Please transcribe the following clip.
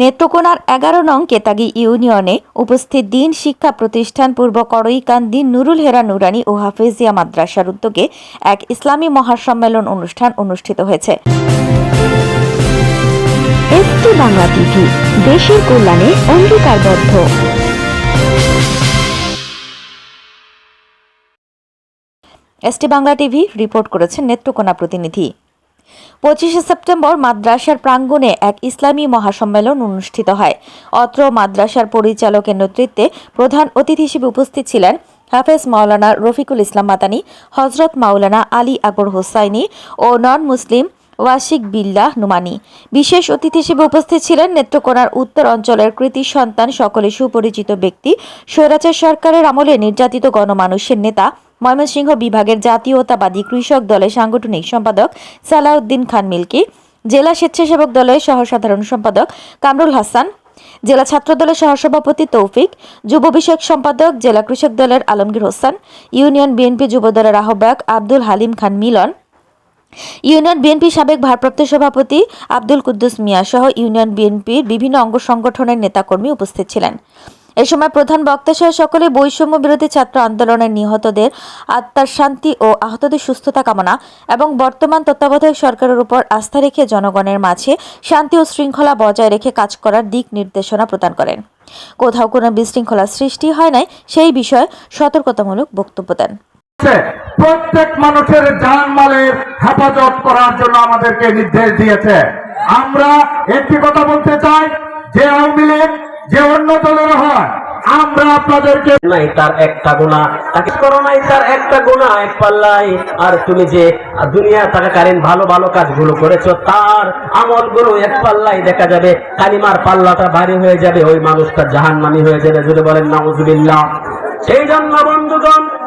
নেত্রকোনার এগারো নং কেতাগি ইউনিয়নে উপস্থিত দিন শিক্ষা প্রতিষ্ঠান পূর্ব করইকান্দি নুরুল হেরা নুরানি ও হাফেজিয়া মাদ্রাসার উদ্যোগে এক ইসলামী মহাসম্মেলন অনুষ্ঠান অনুষ্ঠিত হয়েছে। এসটি বাংলা টিভি দেশের কল্যাণে অঙ্গীকারবদ্ধ। এসটি বাংলা টিভি রিপোর্ট করেছেন নেত্রকোনা প্রতিনিধি। পঁচিশে সেপ্টেম্বর মাদ্রাসার প্রাঙ্গণে এক ইসলামী মহাসম্মেলন অনুষ্ঠিত হয়। অত্র মাদ্রাসার পরিচালকের নেতৃত্বে প্রধান অতিথি হিসেবে উপস্থিত ছিলেন হাফেজ মাওলানা রফিকুল ইসলাম মাতানি হজরত মাওলানা আলী আকবর হোসাইনি ও নন মুসলিম ওয়াশিক বিল্লাহ নুমানি। বিশেষ অতিথি হিসেবে উপস্থিত ছিলেন নেত্রকোনার উত্তর অঞ্চলের কৃতি সন্তান সকলে সুপরিচিত ব্যক্তি। স্বৈরাচার সরকারের আমলে নির্যাতিত গণমানুষের নেতা ময়মনসিংহ বিভাগের জাতীয়তাবাদী কৃষক দলের সাংগঠনিক সম্পাদক সালাউদ্দিন খান মিল্কি, জেলা স্বেচ্ছাসেবক দলের সহসাধারণ সম্পাদক কামরুল হাসান, জেলা ছাত্র দলের সহসভাপতি তৌফিক, যুব বিষয়ক সম্পাদক জেলা কৃষক দলের আলমগীর হোসেন, ইউনিয়ন বিএনপি যুব দলের আহ্বায়ক আব্দুল হালিম খান মিলন ইউনিয়ন বিএনপি সাবেক ভারপ্রাপ্ত সভাপতি আব্দুল কুদ্দুস মিয়া সহ ইউনিয়ন বিএনপির বিভিন্ন অঙ্গ সংগঠনের নেতাকর্মী উপস্থিত ছিলেন। এ সময় প্রধান বক্তা সহ সকলে বৈষম্য বিরোধী ছাত্র আন্দোলনের নিহতদের আত্মার শান্তি ও আহতদের সুস্থতা কামনা এবং বর্তমান তত্ত্বাবধায়ক সরকারের উপর আস্থা রেখে জনগণের মাঝে শান্তি ও শৃঙ্খলা বজায় রেখে কাজ করার দিক নির্দেশনা প্রদান করেন। কোথাও কোনো বিশৃঙ্খলা সৃষ্টি হয় নাই, সেই বিষয়ে সতর্কতামূলক বক্তব্য দেন। প্রত্যেক মানুষের জানমালের হেফাজত করার জন্য আমাদেরকে নির্দেশ দিয়েছে। আমরা একটি কথা বলতে চাই, যে আওয়ামী লীগ, যে অন্য দলের হয়, আমরা আপনাদেরকে নাই তার একটা গুণা। তাকে করো নাই তার একটা গুণা। এক পাল্লাই। আর তুমি যে দুনিয়া ভালো ভালো কাজগুলো করেছ, তার এক পাল্লাই দেখা যাবে। কালিমার পাল্লাটা ভারী হয়ে যাবে, ওই মানুষটা হয়ে যাবে। যদি বলেন সেই জন্য বন্ধুগণ